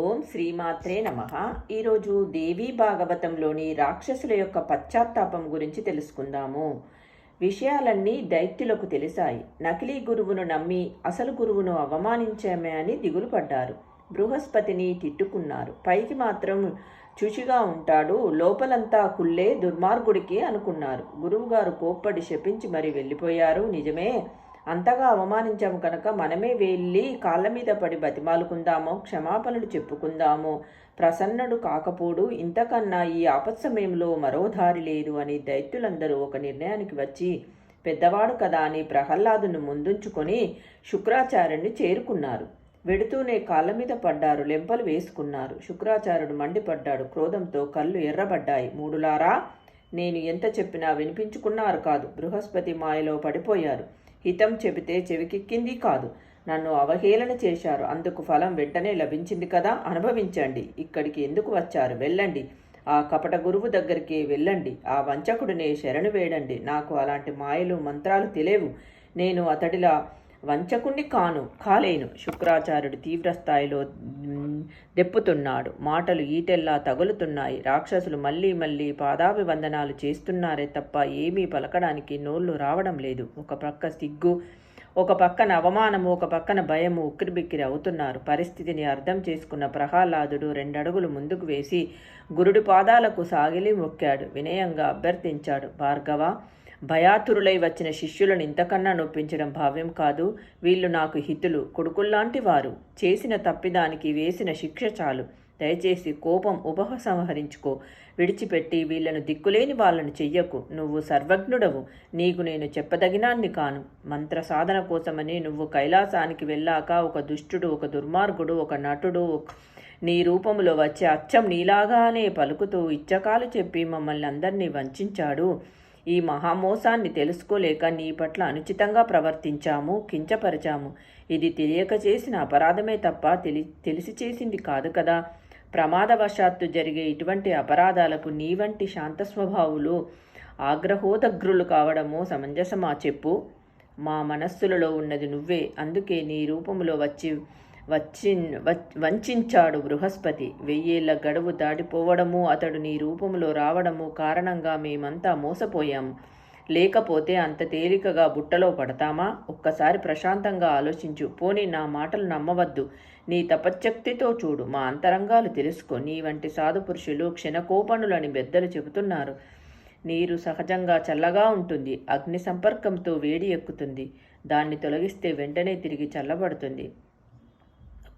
ఓం శ్రీమాత్రే నమ. ఈరోజు దేవీ భాగవతంలోని రాక్షసుల యొక్క పశ్చాత్తాపం గురించి తెలుసుకుందాము. విషయాలన్నీ దైత్యులకు తెలిసాయి. నకిలీ గురువును నమ్మి అసలు గురువును అవమానించామే అని దిగులు పడ్డారు. బృహస్పతిని తిట్టుకున్నారు. పైకి మాత్రం చుచిగా ఉంటాడు లోపలంతా కుళ్ళే దుర్మార్గుడికి అనుకున్నారు. గురువుగారు కోప్పడి శపించి మరి వెళ్ళిపోయారు. నిజమే? అంతగా అవమానించాము కనుక మనమే వెళ్ళి కాళ్ళ మీద పడి బతిమాలుకుందాము క్షమాపణలు చెప్పుకుందాము. ప్రసన్నుడు కాకపోడు ఇంతకన్నా ఈ ఆపత్ సమయంలో మరో దారి లేదు అని దైత్యులందరూ ఒక నిర్ణయానికి వచ్చి పెద్దవాడు కదా అని ప్రహ్లాదును ముందుంచుకొని శుక్రాచార్యుని చేరుకున్నారు. వెడుతూనే కాళ్ళ మీద పడ్డారు లెంపలు వేసుకున్నారు. శుక్రాచార్యుడు మండిపడ్డాడు క్రోధంతో కళ్ళు ఎర్రబడ్డాయి. మూడులారా నేను ఎంత చెప్పినా వినిపించుకున్నారు కాదు బృహస్పతి మాయలో పడిపోయారు. హితం చెబితే చెవికెక్కింది కాదు. నన్ను అవహేళన చేశారు. అందుకు ఫలం వెంటనే లభించింది కదా? అనుభవించండి. ఇక్కడికి ఎందుకు వచ్చారు? వెళ్ళండి. ఆ కపట గురువు దగ్గరికి వెళ్ళండి. ఆ వంచకుడినే శరణు వేయండి నాకు అలాంటి మాయలు మంత్రాలు తెలియవు. నేను అతడిలా వంచకుణ్ణి కాను కాలేను. శుక్రాచార్యుడు తీవ్రస్థాయిలో దెప్పుతున్నాడు. మాటలు ఈటెల్లా తగులుతున్నాయి. రాక్షసులు మళ్ళీ మళ్ళీ పాదాభివందనాలు చేస్తున్నారే తప్ప ఏమీ పలకడానికి నోళ్ళు రావడం లేదు. ఒక పక్క సిగ్గు ఒక పక్కన అవమానము ఒక పక్కన భయము ఉక్కిరిబిక్కిరి అవుతున్నారు. పరిస్థితిని అర్థం చేసుకున్న ప్రహ్లాదుడు రెండడుగులు ముందుకు వేసి గురుడి పాదాలకు సాగిలి మొక్కాడు. వినయంగా అభ్యర్థించాడు భార్గవ భయాతురులై వచ్చిన శిష్యులను ఇంతకన్నా నొప్పించడం భావ్యం కాదు. వీళ్ళు నాకు హితులు. కొడుకుల్లాంటి వారు చేసిన తప్పిదానికి వేసిన శిక్ష చాలు. దయచేసి కోపం ఉపసంహరించుకో. విడిచిపెట్టి వీళ్ళను దిక్కులేని వాళ్ళను చెయ్యకు. నువ్వు సర్వజ్ఞుడవు. నీకు నేను చెప్పదగినాన్ని కాను. మంత్ర సాధన కోసమని నువ్వు కైలాసానికి వెళ్ళాక ఒక దుష్టుడు ఒక దుర్మార్గుడు ఒక నటుడు నీ రూపంలో వచ్చే అచ్చం నీలాగానే పలుకుతూ ఇచ్చకాలు చెప్పి మమ్మల్ని అందరినీ వంచాడు. ఈ మహామోసాన్ని తెలుసుకోలేక నీ పట్ల అనుచితంగా ప్రవర్తించాము కించపరిచాము. ఇది తెలియక చేసిన అపరాధమే తప్ప తెలి తెలిసి చేసింది కాదు కదా. ప్రమాదవశాత్తు జరిగే ఇటువంటి అపరాధాలకు నీ వంటి శాంత స్వభావులు ఆగ్రహోదగ్రులు కావడము సమంజసమా చెప్పు? మా మనస్సులలో ఉన్నది నువ్వే. అందుకే నీ రూపంలో వచ్చి వచ్చి వంచాడు బృహస్పతి. వెయ్యేళ్ళ గడువు దాటిపోవడము అతడు నీ రూపంలో రావడము కారణంగా మేమంతా మోసపోయాం. లేకపోతే అంత తేలికగా బుట్టలో పడతామా? ఒక్కసారి ప్రశాంతంగా ఆలోచించు. పోనీ నా మాటలు నమ్మవద్దు. నీ తపశ్శక్తితో చూడు. మా అంతరంగాలు తెలుసుకో. నీ వంటి సాధు పురుషులు క్షణకోపణులని బెద్దలు చెబుతున్నారు. నీరు సహజంగా చల్లగా ఉంటుంది. అగ్ని సంపర్కంతో వేడి ఎక్కుతుంది. దాన్ని తొలగిస్తే వెంటనే తిరిగి చల్లబడుతుంది.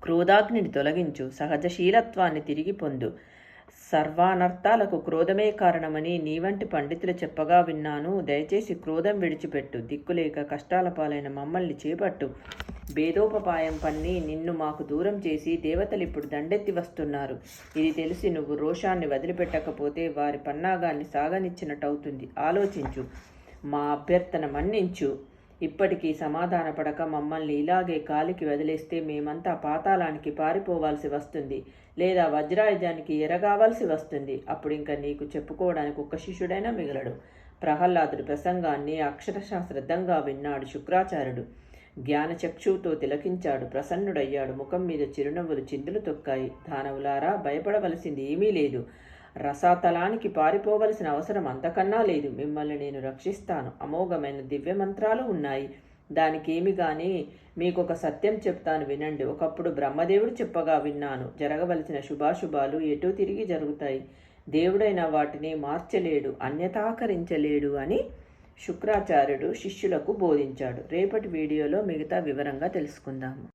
క్రోధాగ్నిని తొలగించు సహజశీలత్వాన్ని తిరిగి పొందు. సర్వానర్థాలకు క్రోధమే కారణమని నీ వంటి పండితులు చెప్పగా విన్నాను. దయచేసి క్రోధం విడిచిపెట్టు దిక్కులేక కష్టాల పాలైన మమ్మల్ని చేపట్టు. భేదోపపాయం పన్ని నిన్ను మాకు దూరం చేసి దేవతలు ఇప్పుడు దండెత్తి వస్తున్నారు. ఇది తెలిసి నువ్వు రోషాన్ని వదిలిపెట్టకపోతే వారి పన్నాగాన్ని సాగనిచ్చినట్టవుతుంది ఆలోచించు మా అభ్యర్థన మన్నించు. ఇప్పటికీ సమాధానపడక మమ్మల్ని ఇలాగే కాలికి వదిలేస్తే మేమంతా పాతాళానికి పారిపోవాల్సి వస్తుంది. లేదా వజ్రాయుధానికి ఎరగావాల్సి వస్తుంది. అప్పుడు ఇంకా నీకు చెప్పుకోవడానికి ఒక్క శిష్యుడైనా మిగలడు. ప్రహ్లాదుడు ప్రసంగాన్ని అక్షరశాశ్రద్ధంగా విన్నాడు శుక్రాచార్యుడు. జ్ఞానచక్షువుతో తిలకించాడు. ప్రసన్నుడయ్యాడు. ముఖం మీద చిరునవ్వులు చిందులు తొక్కాయి. దానవులారా భయపడవలసింది ఏమీ లేదు. రసాతలానికి పారిపోవలసిన అవసరం అంతకన్నా లేదు. మిమ్మల్ని నేను రక్షిస్తాను. అమోఘమైన దివ్య మంత్రాలు ఉన్నాయి. దానికేమి కానీ మీకు ఒక సత్యం చెప్తాను వినండి. ఒకప్పుడు బ్రహ్మదేవుడు చెప్పగా విన్నాను. జరగవలసిన శుభాశుభాలు ఎటూ తిరిగి జరుగుతాయి. దేవుడైన వాటిని మార్చలేడు అన్యతాకరించలేడు అని శుక్రాచార్యుడు శిష్యులకు బోధించాడు. రేపటి వీడియోలో మిగతా వివరంగా తెలుసుకుందాము.